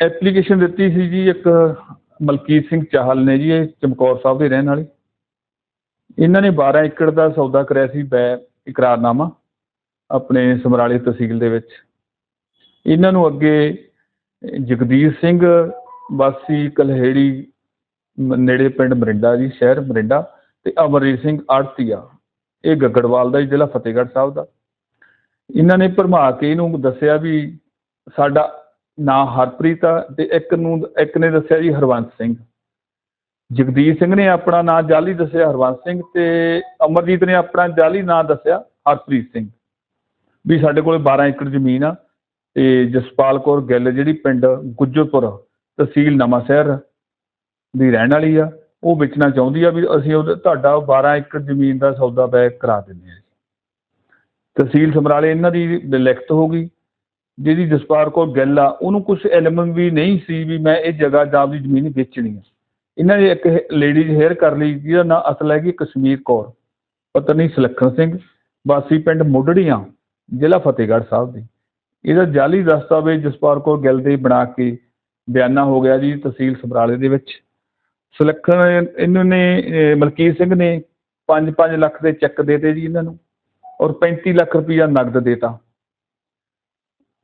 Application ਦਿੱਤੀ ਸੀ ਜੀ ਇੱਕ ਮਲਕੀਤ ਸਿੰਘ ਚਾਹਲ ਨੇ ਜੀ ਇਹ ਚਮਕੌਰ ਸਾਹਿਬ ਦੇ ਰਹਿਣ ਵਾਲੇ। ਇਹਨਾਂ ਨੇ 12 ਏਕੜ ਦਾ ਸੌਦਾ ਕਰਿਆ ਸੀ ਬੈ ਇਕਰਾਰਨਾਮਾ ਆਪਣੇ ਸਮਰਾਲੇ ਤਹਿਸੀਲ ਦੇ ਵਿੱਚ। ਇਹਨਾਂ ਨੂੰ ਅੱਗੇ ਜਗਦੀਸ਼ ਸਿੰਘ ਵਾਸੀ ਕਲਹੇੜੀ ਨੇੜੇ ਪਿੰਡ ਮਰਿੰਡਾ ਜੀ ਸ਼ਹਿਰ ਮਰਿੰਡਾ ਤੇ ਅਮਰਜੀਤ ਸਿੰਘ ਆੜਤੀਆ ਇਹ ਗੱਗੜਵਾਲ ਦਾ ਜੀ, ਜ਼ਿਲ੍ਹਾ ਫਤਿਹਗੜ੍ਹ ਸਾਹਿਬ ਦਾ। ਇਹਨਾਂ ਨੇ ਭਰਮਾ ਕੇ ਇਹਨੂੰ ਦੱਸਿਆ ਵੀ ਸਾਡਾ ਨਾਂ ਹਰਪ੍ਰੀਤ ਆ ਤੇ ਇੱਕ ਨੂੰ, ਇੱਕ ਨੇ ਦੱਸਿਆ ਜੀ ਹਰਵੰਸ ਸਿੰਘ। ਜਗਦੀਸ਼ ਸਿੰਘ ਨੇ ਆਪਣਾ ਨਾਂ ਜਾਲੀ ਦੱਸਿਆ, ਹਰਵੰਸ ਸਿੰਘ ਤੇ ਅਮਰਜੀਤ ਨੇ ਆਪਣਾ ਜਾਲੀ ਨਾਂ ਦੱਸਿਆ ਹਰਪ੍ਰੀਤ ਸਿੰਘ। ਵੀ ਸਾਡੇ ਕੋਲ 12 ਏਕੜ ਜ਼ਮੀਨ ਆ ਤੇ ਜਸਪਾਲ ਕੌਰ ਗਿੱਲ ਜਿਹੜੀ ਪਿੰਡ ਗੁੱਜਰਪੁਰ ਤਹਿਸੀਲ ਨਵਾਂ ਸ਼ਹਿਰ ਦੀ ਰਹਿਣ ਵਾਲੀ ਆ, ਉਹ ਵੇਚਣਾ ਚਾਹੁੰਦੀ ਆ ਵੀ ਅਸੀਂ ਉਹਦਾ, ਤੁਹਾਡਾ 12 ਏਕੜ ਜ਼ਮੀਨ ਦਾ ਸੌਦਾ ਬੈਕ ਕਰਾ ਦਿੰਦੇ ਆ ਤਹਿਸੀਲ ਸਮਰਾਲੇ ਇਹਨਾਂ ਦੀ ਲਿਖਤ ਹੋ ਗਈ। ਜਿਹਦੀ ਜਸਪਾਲ ਕੌਰ ਗਿੱਲ ਆ, ਉਹਨੂੰ ਕੁਝ ਇਲਮ ਵੀ ਨਹੀਂ ਸੀ ਵੀ ਮੈਂ ਇਹ ਜਗ੍ਹਾ ਜਾਂ ਆਪਦੀ ਜ਼ਮੀਨ ਵੇਚਣੀ ਆ। ਇਹਨਾਂ ਨੇ ਇੱਕ ਲੇਡੀਜ਼ ਹੇਅਰ ਕਰ ਲਈ, ਜਿਹਦਾ ਨਾਂ ਅਸਲ ਹੈਗੀ ਕਸ਼ਮੀਰ ਕੌਰ, ਪਤਨੀ ਸੁਲੱਖਣ ਸਿੰਘ, ਵਾਸੀ ਪਿੰਡ ਮੁੱਢੜੀਆਂ, ਜ਼ਿਲ੍ਹਾ ਫਤਿਹਗੜ੍ਹ ਸਾਹਿਬ ਦੀ। ਇਹਦਾ ਜਾਲੀ ਦਸਤਾਵੇਜ਼ ਜਸਪਾਲ ਕੌਰ ਗਿੱਲ ਦੇ ਬਣਾ ਕੇ ਬਿਆਨਾ ਹੋ ਗਿਆ ਜੀ ਤਹਿਸੀਲ ਸਮਰਾਲੇ ਦੇ ਵਿੱਚ। ਸੁਲੱਖਣ ਇਹਨਾਂ ਨੇ ਮਲਕੀਤ ਸਿੰਘ ਨੇ 5-5 ਲੱਖ ਦੇ ਚੈੱਕ ਦੇਤੇ ਜੀ ਇਹਨਾਂ ਨੂੰ, ਔਰ 35 ਲੱਖ ਰੁਪਈਆ ਨਗਦ ਦੇਤਾ।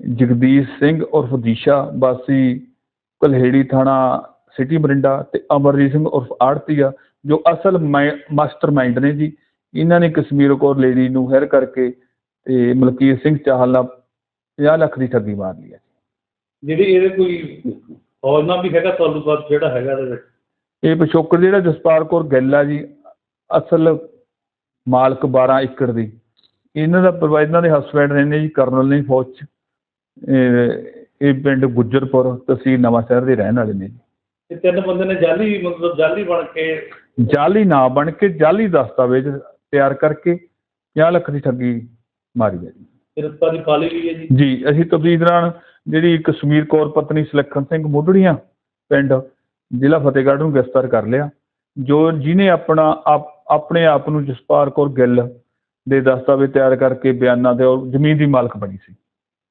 ਜਗਦੀਸ਼ ਸਿੰਘ ਉਰਫ ਦੀਸ਼ਾ ਵਾਸੀ ਕਲਹੇੜੀ ਥਾਣਾ ਸਿਟੀ ਮਰਿੰਡਾ ਤੇ ਅਮਰਜੀਤ ਸਿੰਘ ਉਰਫ ਆੜਤੀਆ ਜੋ ਅਸਲ ਮਾਸਟਰ ਮਾਈਂਡ ਨੇ ਜੀ। ਇਹਨਾਂ ਨੇ ਕਸ਼ਮੀਰ ਕੌਰ ਲੇਡੀ ਨੂੰ ਹੈਰ ਕਰਕੇ ਤੇ ਮਲਕੀਤ ਸਿੰਘ ਚਾਹਲ ਨਾਲ 50 ਲੱਖ ਦੀ ਠੱਗੀ ਮਾਰ ਲਈ ਹੈ। ਜਿਹੜੀ ਇਹਦੇ ਕੋਈ ਹੌਲਨਾ ਵੀ ਹੈਗਾ ਤੁਹਾਨੂੰ ਬਾਅਦ ਜਿਹੜਾ ਹੈਗਾ ਇਹਦੇ ਵਿੱਚ? ਇਹ ਪਿਛੋਕੜ ਜਿਹੜਾ ਜਸਪਾਲ ਕੌਰ ਗਿੱਲ ਆ ਜੀ ਅਸਲ ਮਾਲਕ 12 ਏਕੜ ਦੀ। ਇਹਨਾਂ ਦਾ ਇਹਨਾਂ ਦੇ ਹਸਬੈਂਡ ਰਹਿੰਦੇ ਜੀ ਕਰਨਲ ਨੇ ਫੌਜ ਚ। ਇਹ ਪਿੰਡ ਗੁੱਜਰਪੁਰ ਤਹਿਸੀਲ ਨਵਾਂ ਸ਼ਹਿਰ ਦੇ ਰਹਿਣ ਵਾਲੇ ਨੇ ਤਿੰਨ ਬੰਦੇ ਨੇ ਜਾਲੀ ਮਤਲਬ ਜਾਲੀ ਬਣ ਕੇ ਜਾਲੀ ਨਾ ਬਣ ਕੇ ਜਾਲੀ ਦਸਤਾਵੇਜ਼ ਤਿਆਰ ਕਰਕੇ 50 ਲੱਖ ਦੀ ਠੱਗੀ ਮਾਰੀ ਹੈ ਜੀ। ਗ੍ਰਿਫਤਾਰੀ ਪਾ ਲਈ ਗਈ ਹੈ ਜੀ। ਜੀ ਅਸੀਂ ਤਫਤੀਸ਼ ਦੌਰਾਨ ਜਿਹੜੀ ਕਸ਼ਮੀਰ ਕੌਰ ਪਤਨੀ ਸੁਲੱਖਣ ਸਿੰਘ ਮੁੱਢੜੀਆਂ ਪਿੰਡ ਜ਼ਿਲ੍ਹਾ ਫਤਿਹਗੜ੍ਹ ਨੂੰ ਗ੍ਰਿਫਤਾਰ ਕਰ ਲਿਆ ਜੋ ਜਿਹਨੇ ਆਪਣਾ ਆਪ- ਆਪਣੇ ਆਪ ਨੂੰ ਜਸਪਾਲ ਕੌਰ ਗਿੱਲ ਦੇ ਦਸਤਾਵੇਜ਼ ਤਿਆਰ ਕਰਕੇ ਬਿਆਨਾਂ ਦੇ ਔਰ ਜ਼ਮੀਨ ਦੀ ਮਾਲਕ ਬਣੀ ਸੀ।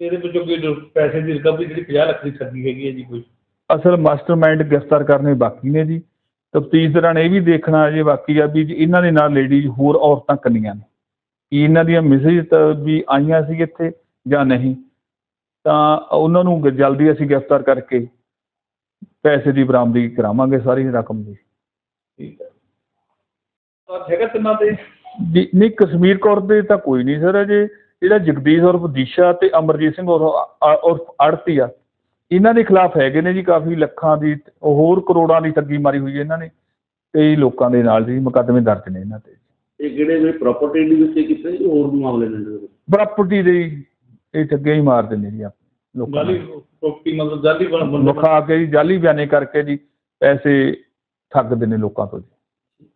ਇਹਦੇ ਵਿੱਚੋਂ ਕੋਈ ਜੋ ਪੈਸੇ ਦੀ ਰਿਕਵਰੀ ਜਿਹੜੀ 50 ਲੱਖ ਦੀ ਠੱਗੀ ਹੈਗੀ ਹੈ ਜੀ ਕੋਈ। ਅਸਲ ਮਾਸਟਰਮਾਈਂਡ ਗ੍ਰਿਫਤਾਰ ਕਰਨੇ ਬਾਕੀ ਨੇ ਜੀ। ਤਫਤੀਸ਼ ਦੌਰਾਨ ਇਹ ਵੀ ਦੇਖਣਾ ਜੇ ਬਾਕੀ ਆ ਵੀ ਜੀ ਇਹਨਾਂ ਦੇ ਨਾਲ ਲੇਡੀਜ਼ ਹੋਰ ਔਰਤਾਂ ਕੰਨੀਆਂ ਨੇ। ਕੀ ਇਹਨਾਂ ਦੀਆਂ ਮੈਸੇਜ ਤਾਂ ਵੀ ਆਈਆਂ ਸੀ ਇੱਥੇ ਜਾਂ ਨਹੀਂ? ਤਾਂ ਉਹਨਾਂ ਨੂੰ ਗ- ਜਲਦੀ ਅਸੀਂ ਗ੍ਰਿਫਤਾਰ ਕਰਕੇ ਪੈਸੇ ਦੀ ਬਰਾਮਦਗੀ ਕਰਾਵਾਂਗੇ ਸਾਰੀ ਰਕਮ ਦੀ। ਠੀਕ ਹੈ। ਤਾਂ ਹੈਗਾ ਤਿੰਨਾਂ ਜੀ ਨਹੀਂ ਕਸ਼ਮੀਰ ਕੌਰ ਦੇ ਤਾਂ ਕੋਈ ਨਹੀਂ ਸਰ ਅਜੇ। ਜਿਹੜਾ ਜਗਦੀਸ਼ ਔਰ ਦੀਸ਼ਾ ਤੇ ਅਮਰਜੀਤ ਸਿੰਘ ਔਰ ਔਰ ਆੜਤੀ ਆ ਇਹਨਾਂ ਦੇ ਖਿਲਾਫ ਹੈਗੇ ਨੇ ਜੀ ਕਾਫੀ ਲੱਖਾਂ ਦੀ ਹੋਰ ਕਰੋੜਾਂ ਦੀ ਠੱਗੀ ਮਾਰੀ ਹੋਈ ਹੈ ਇਹਨਾਂ ਨੇ ਕਈ ਲੋਕਾਂ ਦੇ ਨਾਲ ਜੀ ਮੁਕੱਦਮੇ ਦਰਜ ਨੇ ਇਹਨਾਂ ਤੇ। ਇਹ ਕਿਹੜੇ ਜਿਹੜੇ ਪ੍ਰਾਪਰਟੀ ਦੇ ਵਿੱਚ ਕੀਤੇ ਜੀ? ਹੋਰ ਮਾਮਲੇ ਨੇ? ਪ੍ਰਾਪਰਟੀ ਦੇ ਇਹ ਠੱਗੀਆਂ ਹੀ ਮਾਰ ਦਿੰਦੇ ਜੀ ਆਪਣੇ ਲੋਕਾਂ ਜਾਲੀ ਪ੍ਰੋਪਰਟੀ ਮਤਲਬ ਜਾਲੀ ਬਣ ਕੇ ਜੀ ਜਾਲੀ ਬਿਆਨੇ ਕਰਕੇ ਜੀ ਪੈਸੇ ਠੱਗਦੇ ਨੇ ਲੋਕਾਂ ਤੋਂ ਜੀ।